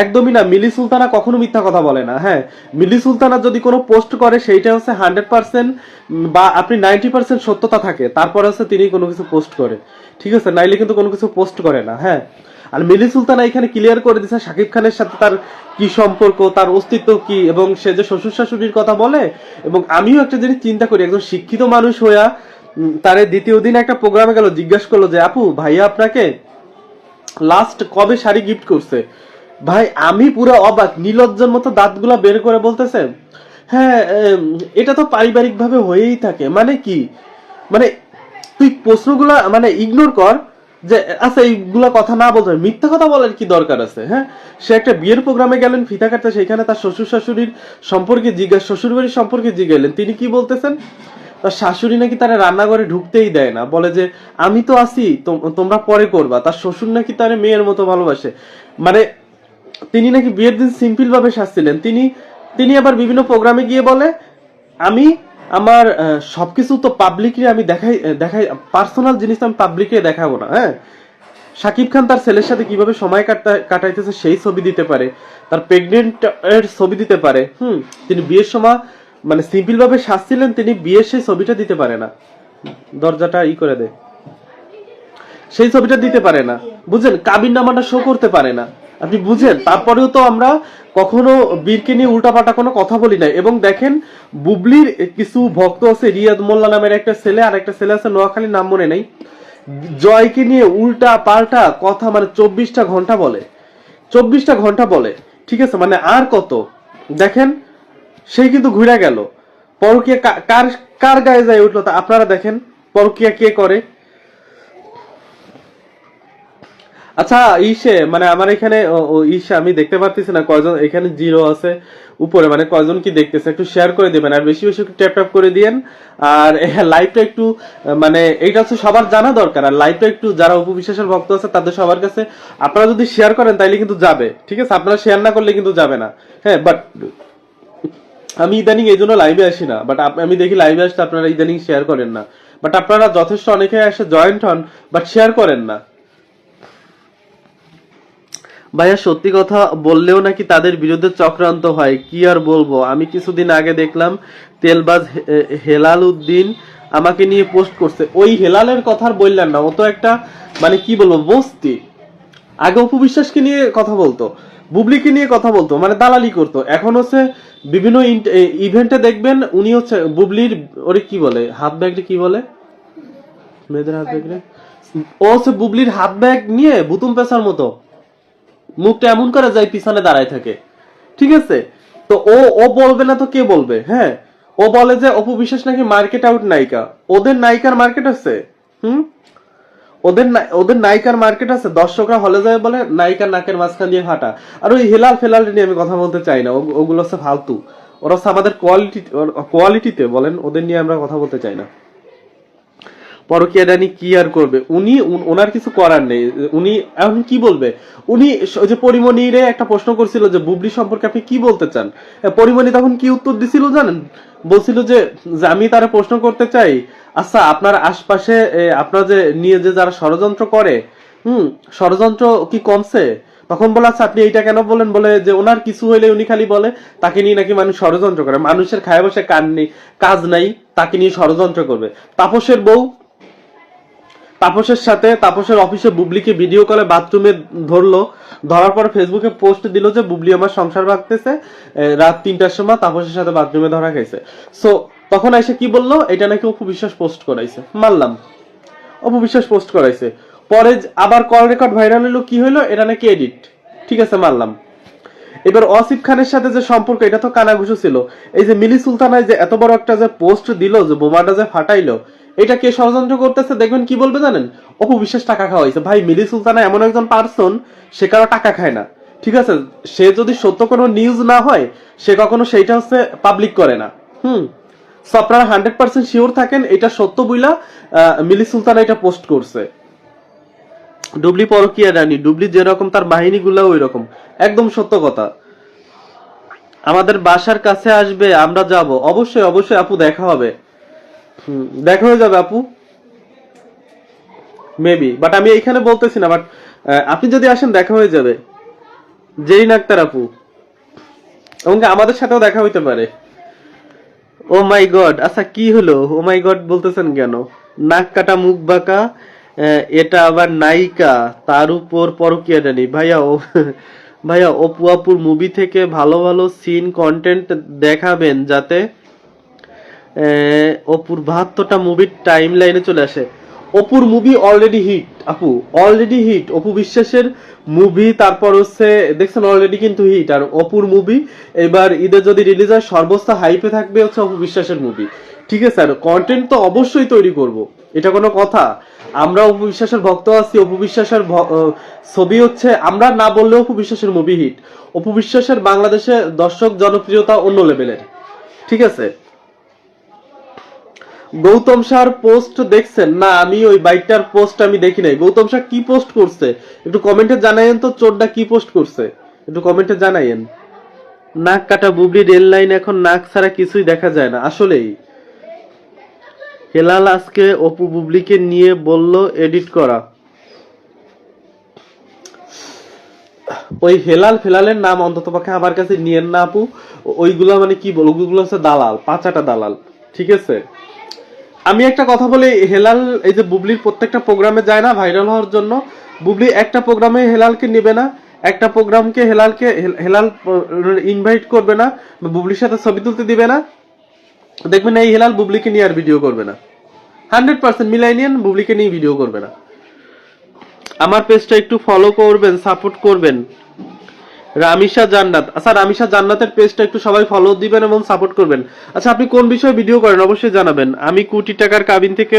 একদমই না। মিলি সুলতানা কখনো মিথ্যা কথা বলে না। হ্যাঁ মিলি সুলতানা যদি কোনো পোস্ট করে সেইটা হচ্ছে হান্ড্রেড পার্সেন্ট বা আপনি নাইনটি পার্সেন্ট সত্যতা থাকে। তারপরে হচ্ছে তিনি কোনো কিছু পোস্ট করে। ঠিক আছে? নাইলে কিন্তু কোনো কিছু পোস্ট করে না। হ্যাঁ আর মিলি সুলতানা এখানে ক্লিয়ার করে দিচ্ছে শাকিব খানের সাথে তার কি সম্পর্ক, তার অস্তিত্ব কি, এবং সে যে শ্বশুর শাশুড়ির কথা বলে, এবং আমিও একটা জিনিস চিন্তা করি, একজন শিক্ষিত মানুষ হইয়া তারে দ্বিতীয় দিন একটা প্রোগ্রামে গেল, জিজ্ঞাসা করল যে, আপু, ভাইয়া আপনাকে লাস্ট কবে শাড়ি গিফট করছে? ভাই, আমি পুরো অবাক। নীলজ্জর মতো দাঁতগুলা বের করে বলতেছে হ্যাঁ এটা তো পারিবারিক ভাবে হয়েই থাকে। মানে কি? মানে তুই প্রশ্নগুলা মানে ইগনোর কর যে আচ্ছা এইগুলা কথা না বলতে মিথ্যা কথা বলার কি দরকার আছে হ্যাঁ? সে একটা বিয়ের প্রোগ্রামে গেলেন, ফিতা কাটতে সেখানে তার শ্বশুর শাশুড়ির সম্পর্কে জিজ্ঞাসা শ্বশুর বাড়ির সম্পর্কে জিজ্ঞাসলেন তিনি কি বলতেছেন? তার শাশুড়ি নাকি তারা রান্নাঘরে ঢুকতেই দেয় না। বলে যে, আমি তো তোম- তোমরা পরে করবা। তার শ্বশুর নাকি তার মেয়ের মতো ভালোবাসে। মানে তিনি নাকি বিয়ের দিন সিম্পল ভাবে সাজছিলেন। তিনি তিনি আবার বিভিন্ন প্রোগ্রামে গিয়ে বলে, আমি আমার সবকিছু তো পাবলিকলি আমি দেখাই দেখাই পার্সোনাল জিনিস আমি পাবলিকে দেখাবো না হ্যাঁ? শাকিব খান তার ছেলের সাথে কীভাবে সময় কাটা কাটাইতেছে সেই ছবি দিতে পারে, তার প্রেগনেন্ট এর ছবি দিতে পারে, হুম? তিনি বিয়ের সময় মানে সিম্পল ভাবে সাজছিলেন, তিনি বিয়ের সেই ছবিটা দিতে পারে না। দরজাটা ই করে দেয় সেই ছবিটা দিতে পারে না। বুঝেন কাবির নামাটা শো করতে পারে না। আপনি বুঝেন, তারপরেও তো আমরা কখনো বীরকে নিয়ে উল্টাপাল্টা কোনো কথা বলি নাই। এবং দেখেন, বুবলির কিছু ভক্ত আছে, রিয়াদ মোল্লা নামের একটা ছেলে, আর একটা ছেলে আছে নোয়াখালীর নাম মনে নেই। জয়কে নিয়ে উল্টা পাল্টা কথা মানে চব্বিশটা ঘণ্টা বলে। চব্বিশটা ঘণ্টা বলে, ঠিক আছে? মানে আর কত? দেখেন সেই কিন্তু ঘুরে গেল। পরকিয়া কার কার গায়ে যায় উঠল তা আপনারা দেখেন, পরকিয়া কে করে? আচ্ছা ইসে মানে আমার এখানে ইসে আমি দেখতে পারতেছি না কয়জন, এখানে জিরো আছে, উপরে মানে কয়জন কি দেখতেছে, একটু শেয়ার করে দিবেন, আর বেশি বেশি একটু ট্যাপ ট্যাপ করে দিয়েন, আর লাইভটা একটু মানে এইটা হচ্ছে সবার জানা দরকার, আর লাইভটা একটু যারা উপবিশ্বাসের ভক্ত আছে, তাদের সবার কাছে আপনারা যদি শেয়ার করেন, তাইলে কিন্তু যাবে, ঠিক আছে? আপনারা শেয়ার না করলে কিন্তু যাবে না হ্যাঁ বাট আমি ইদানিং এই জন্য লাইভে আসি না বাট আমি দেখি লাইভে আসতে আপনারা ইদানিং শেয়ার করেন না বাট আপনারা যথেষ্ট অনেকে এসে জয়েন্ট হন বাট শেয়ার করেন না। ভাইয়া, সত্যি কথা বললেও নাকি তাদের বিরুদ্ধে চক্রান্ত হয়, কি আর বলব? আমি কিছুদিন আগে দেখলাম তেলবাজ হেলাল উদ্দিন আমাকে নিয়ে পোস্ট করছে। ওই হেলালের কথা আর বললেন না, ও তো একটা মানে কি বলব, বস্তি। আগে অপবিশ্বাসকে নিয়ে কথা বলতো, বুবলিকে নিয়ে কথা বলতো মানে দালালি করতো। এখন হচ্ছে বিভিন্ন ইভেন্টে দেখবেন উনি হচ্ছে বুবলির, ওরে কি বলে, হাত ব্যাগটা কি বলে? মেয়েদের হাত ব্যাগ ও হচ্ছে বুবলির হাত ব্যাগ নিয়ে বুতুম পেশার মতো। মুখটা এমন করে যায় পিছনে দাঁড়ায় থাকে। ঠিক আছে? তো ও ও বলবে না তো কে বলবে? হ্যাঁ? ও বলে যে অপু বিশ্বাস নাকি মার্কেট আউট নায়িকা। ওদের নায়িকার মার্কেট আছে? হুম? ওদের ওদের নায়িকার মার্কেট আছে। দর্শকরা হলে যায় বলে, নায়িকার নাকের মাঝখান দিয়ে হাঁটা। আর ওই হেলাল ফেলাল নিয়ে আমি কথা বলতে চাই না। ওগুলো হচ্ছে ফালতু। ওরা হচ্ছে আমাদের কোয়ালিটি কোয়ালিটিতে বলেন, ওদের নিয়ে আমরা কথা বলতে চাই না। পরকিয়া কি আর করবে? উনি ওনার কিছু করার নেই। উনি, এখন কি বলবে? উনি যে পরিমণিরে একটা প্রশ্ন করছিল যে, বুবলি সম্পর্কে আপনি কি বলতে চান? পরিমণি তখন কি উত্তর দিছিল জানেন? বলছিল যে আমি তারা প্রশ্ন করতে চাই আচ্ছা আপনার আশপাশে আপনার যে, নিয়ে যে যারা ষড়যন্ত্র করে, হুম, ষড়যন্ত্র কি কমছে? তখন বলে আচ্ছা আপনি এইটা কেন বলেন? বলে যে, ওনার কিছু হইলে উনি খালি বলে, তাকে নিয়ে নাকি মানুষ ষড়যন্ত্র করে। মানুষের খায় বসে কান নেই, কাজ নাই, তাকে নিয়ে ষড়যন্ত্র করবে। তাপসের বউ তাপসের সাথে তাপসের অফিসে বুবলিকে ভিডিও কলে বাথরুমে ধরলো। ধরার পর ফেসবুকে পোস্ট দিল যে বুবলি আমার সংসার ভাগতেছে রাত তিনটার সময় তাপসের সাথে বাথরুমে ধরা খাইছে। সো তখন এসে কি বলল? এটা নাকি অপু বিশ্বাস পোস্ট করাইছে। মানলাম অপু বিশ্বাস পোস্ট করাইছে। পরে আবার কল রেকর্ড ভাইরাল হলো, কি হলো এটা নাকি এডিট ঠিক আছে মানলাম এবার অসিফ খানের সাথে যে সম্পর্ক, এটা তো কানাঘুষো ছিল। এই যে মিলি সুলতানায় যে এত বড় একটা যে পোস্ট দিল, যে বোমাটা যে ফাটাইলো এটা কে ষড়যন্ত্র করতেছে দেখবেন কি বলবে জানেন? অপু বিশ্বাস টাকা খাওয়াইছে ভাই, মিলি সুলতানা এমন একজন পার্সন সে কারও টাকা খায় না। ঠিক আছে? সে যদি সত্য কোনো নিউজ না হয়, সে কখনো সেইটা হচ্ছে পাবলিক করে না। হুম? সো আপনারা হান্ড্রেড পার্সেন্ট শিওর থাকেন, এটা সত্য বইলা মিলি সুলতানা এটা পোস্ট করছে। ডুবলি পরকিয়া রানী, ডুবলি যেরকম তার বাহিনীগুলো ওই রকম একদম সত্য কথা। আমাদের বাসার কাছে আসবে, আমরা যাব। অবশ্যই অবশ্যই আপু, দেখা হবে। হুম, দেখা হয়ে যাবে আপু। মেবি বাট আমি এইখানে বলতেছি না বাট আপনি যদি আসেন দেখা হয়ে যাবে। জেরিন আক্তার আপু। এবং আমাদের সাথেও দেখা হইতে পারে। ও মাই গড আচ্ছা কি হলো? ও মাই গড বলতেছেন কেন? নাক কাটা মুখ বাঁকা এটা আবার নায়িকা তার উপর পরকিয়া জানি ভাইয়া ও ভাইয়া অপু আপুর মুভি থেকে ভালো ভালো সিন কন্টেন্ট দেখাবেন যাতে অপুর বাহাত্তরটা মুভির টাইম লাইনে চলে আসে। অপুর movie already hit Apu already hit Apu বিশ্বাসের মুভি তারপর হচ্ছে, দেখছেন অলরেডি কিন্তু হিট আর অপুর মুভি এবার ঈদের যদি রিলিজ হয় সর্বোচ্চ হাইপে থাকবে হচ্ছে অপু বিশ্বাসের মুভি ঠিক আছে, আর কন্টেন্ট তো অবশ্যই তৈরি করব। এটা কোনো কথা। আমরা অপু বিশ্বাসের ভক্ত আছি, অপু বিশ্বাসের ছবি হচ্ছে, আমরা না বললেও অপু বিশ্বাসের মুভি হিট অপু বিশ্বাসের বাংলাদেশে দর্শক জনপ্রিয়তা অন্য লেভেলের ঠিক আছে? গৌতম শাহর পোস্ট দেখছেন? না, আমি ওই বাইকটার পোস্ট আমি দেখি নাই। গৌতম শাহ কি পোস্ট করছে? একটু কমেন্টে জানাইয়েন তো, চোরটা কি পোস্ট করছে? একটু কমেন্টে জানাইয়েন নাক কাটা বুবলি, রেল লাইন এখন নাক ছাড়া কিছুই দেখা যায় না, আসলেই। হেলাল আজকে অপু বুবলিকে নিয়ে বলল এডিট করা। ওই হেলাল ফেলালের নাম অন্তত পক্ষে আমার কাছে নিয়েন না আপু। ওইগুলো মানে কি বলব ওইগুলো হচ্ছে দালাল, পাঁচাটা দালাল, ঠিক আছে? আমি একটা কথা বলি, হেলাল, এই যে বুবলির প্রত্যেকটা প্রোগ্রামে যায় না ভাইরাল হওয়ার জন্য। বুবলি একটা প্রোগ্রামে হেলালকে নেবে না, একটা প্রোগ্রামকে হেলালকে, হেলাল ইনভাইট করবে না, বুবলির সাথে ছবি তুলতে দিবে না। দেখবেন এই হেলাল বুবলিকে নিয়ে আর ভিডিও করবে না। হান্ড্রেড পার্সেন্ট মিলাই বুবলিকে নিয়ে ভিডিও করবে না। আমার পেজটা একটু ফলো করবেন সাপোর্ট করবেন। রামিশা জান্নাত। আচ্ছা রামিশা জান্নাতের পেজটা একটু সবাই ফলো দিবেন এবং সাপোর্ট করবেন। আচ্ছা আপনি কোন বিষয়ে ভিডিও করেন অবশ্যই জানাবেন। আমি কোটি টাকার কাবিন থেকে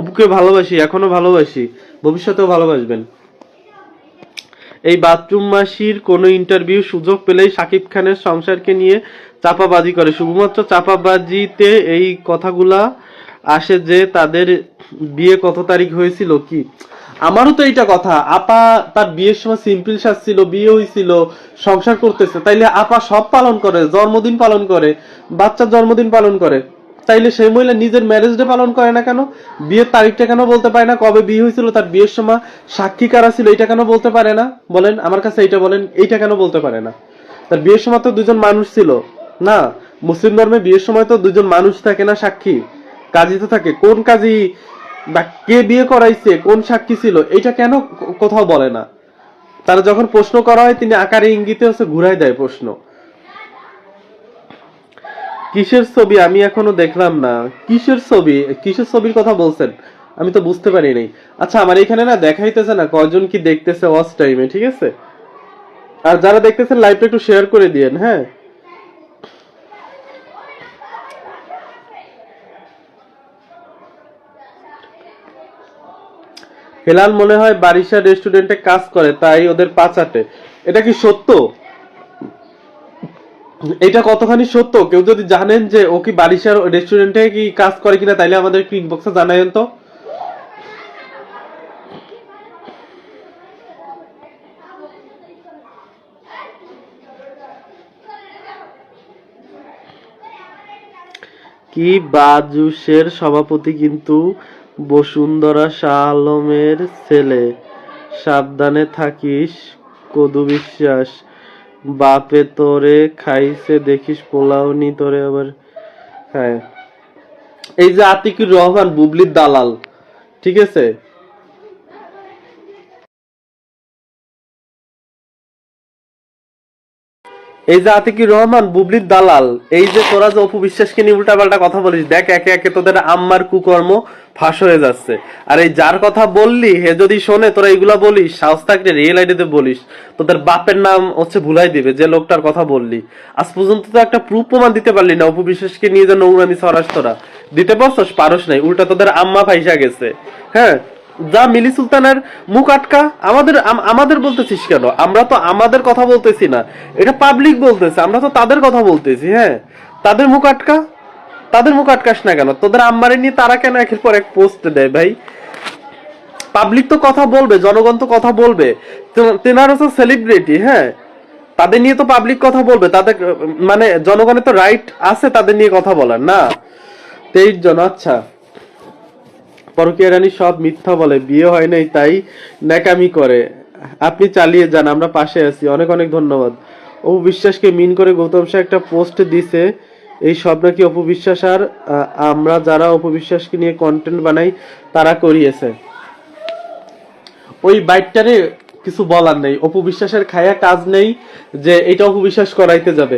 অপুকে ভালোবাসি, এখনও ভালোবাসি, ভবিষ্যতেও ভালোবাসবেন। এই বাথরুম মাসির কোনো ইন্টারভিউ সুযোগ পেলেই সাকিব খানের সংসারকে নিয়ে চাপাবাজি করে। শুধুমাত্র চাপাবাজিতে এই কথাগুলা আসে যে তাদের বিয়ে কত তারিখ হয়েছিল, কি? আমারও তো এইটা কথা। আপা তার বিয়ের সময় সিম্পল সাজছিল, বিয়ে হয়েছিল সংসার করতেছে। তাইলে আপা সব পালন করে, জন্মদিন পালন করে, বাচ্চার জন্মদিন পালন করে। তাইলে সেই মহিলা নিজের ম্যারেজ ডে পালন করে না কেন? বিয়ের তারিখটা কেন বলতে পারে না? কবে বিয়ে হয়েছিল তার বিয়ের সময় সাক্ষী কারা ছিল এটা কেন বলতে পারে না? বলেন, আমার কাছে এইটা বলেন, এইটা কেন বলতে পারে না? তার বিয়ের সময় তো দুজন মানুষ ছিল। না, মুসলিম ধর্মে বিয়ের সময় তো দুজন মানুষ থাকে না সাক্ষী? কাজী তো থাকে। কোন কাজী বা কে বিয়ে করাইছে, কোন সাক্ষী ছিল এটা কেন কোথাও বলে না। তারা যখন প্রশ্ন করা হয়, তিনি আকারে ইঙ্গিতে হচ্ছে ঘুরাই দেয় প্রশ্ন। কিসের ছবি? আমি এখনও দেখলাম না। কিসের ছবি? কিসের ছবির কথা বলছেন? আমি তো বুঝতে পারি নাই। আচ্ছা আমার এখানে না দেখাইতেছে না কজন কি দেখতেছে ওয়াচ টাইমে ঠিক আছে? আর যারা দেখতেছেন লাইভটা একটু শেয়ার করে দিয়েন হ্যাঁ? হেলাল মনে হয় বারিশা রেস্টুরেন্টে কাজ করে, তাই ওদের পাচাটে এটা কি সত্য? এটা কতখানি সত্য? কেউ যদি জানেন যে ও কি বারিশার রেস্টুরেন্টে কি কাজ করে কিনা, তাইলে আমাদের একটু ইনবক্সে জানায়েন তো। কি বাজুসের সভাপতি কিন্তু বসুন্ধরা শাহ আলমের ছেলে। সাবধানে থাকিস, কদু বিশ্বাস। বাপে তোরে খাইছে, দেখিস পোলাও নি তোরে আবার। হ্যাঁ। এই যে আতিকুর রহমান, বুবলির দালাল। ঠিক আছে? এই যে আতিকুর রহমান, বুবলির দালাল। এই যে তোরা যে অপু বিশ্বাসকে নিয়ে উল্টা পাল্টা কথা বলিস, দেখ একে একে তোদের আম্মার কুকর্ম ফাঁস হয়ে যাচ্ছে। আর এই যার কথা বললি, হে যদি শোনে, তোরা এইগুলা বলিস, সাহস থাকলে রিয়েল আইডিতে বলিস। তোদের বাপের নাম হচ্ছে ভুলাই দিবে, যে লোকটার কথা বললি। আজ পর্যন্ত তো একটা প্রুফ প্রমাণ দিতে পারলি না, অপু বিশ্বাসকে নিয়ে যে নোংরামি সরাস তোরা দিতে পারছস? পারস নাই, উল্টা তোদের আম্মা ফাইসা গেছে। হ্যাঁ যা মিলি সুলতানের মুখ আটকা, আমাদের আমাদের বলতেছিস কেন? আমরা তো আমাদের কথা বলতেছি না। এটা পাবলিক বলতেছে, আমরা তো তাদের কথা বলতেছি হ্যাঁ। তাদের মুখ আটকা তাদের মুখ আটকাস না কেন? তোদের আম্মারে নিয়ে তারা কেন একের পর এক পোস্ট দেয় ভাই? পাবলিক তো কথা বলবে, জনগণ তো কথা বলবে। তেনারা তো সেলিব্রিটি হ্যাঁ? তাদের নিয়ে তো পাবলিক কথা বলবে। তাদের মানে জনগণের তো রাইট আছে তাদের নিয়ে কথা বলার, না? তেইশ জন আচ্ছা। পরকীয়া রানী সব মিথ্যা বলে, বিয়ে হয় নাই তাই ন্যাকামি করে। আপনি চালিয়ে যান, আমরা পাশে আছি। অনেক অনেক ধন্যবাদ। অপু বিশ্বাসকে মিন করে গৌতম শাহ একটা পোস্ট দিছে। এই সব নাকি অপবিশ্বাস আর আমরা যারা অপবিশ্বাসকে নিয়ে কন্টেন্ট বানাই, তারা করিয়েছে। ওই বাইকটারে কিছু বলার নেই। অপবিশ্বাসের খায়া কাজ নেই যে এটা অপবিশ্বাস করাইতে যাবে।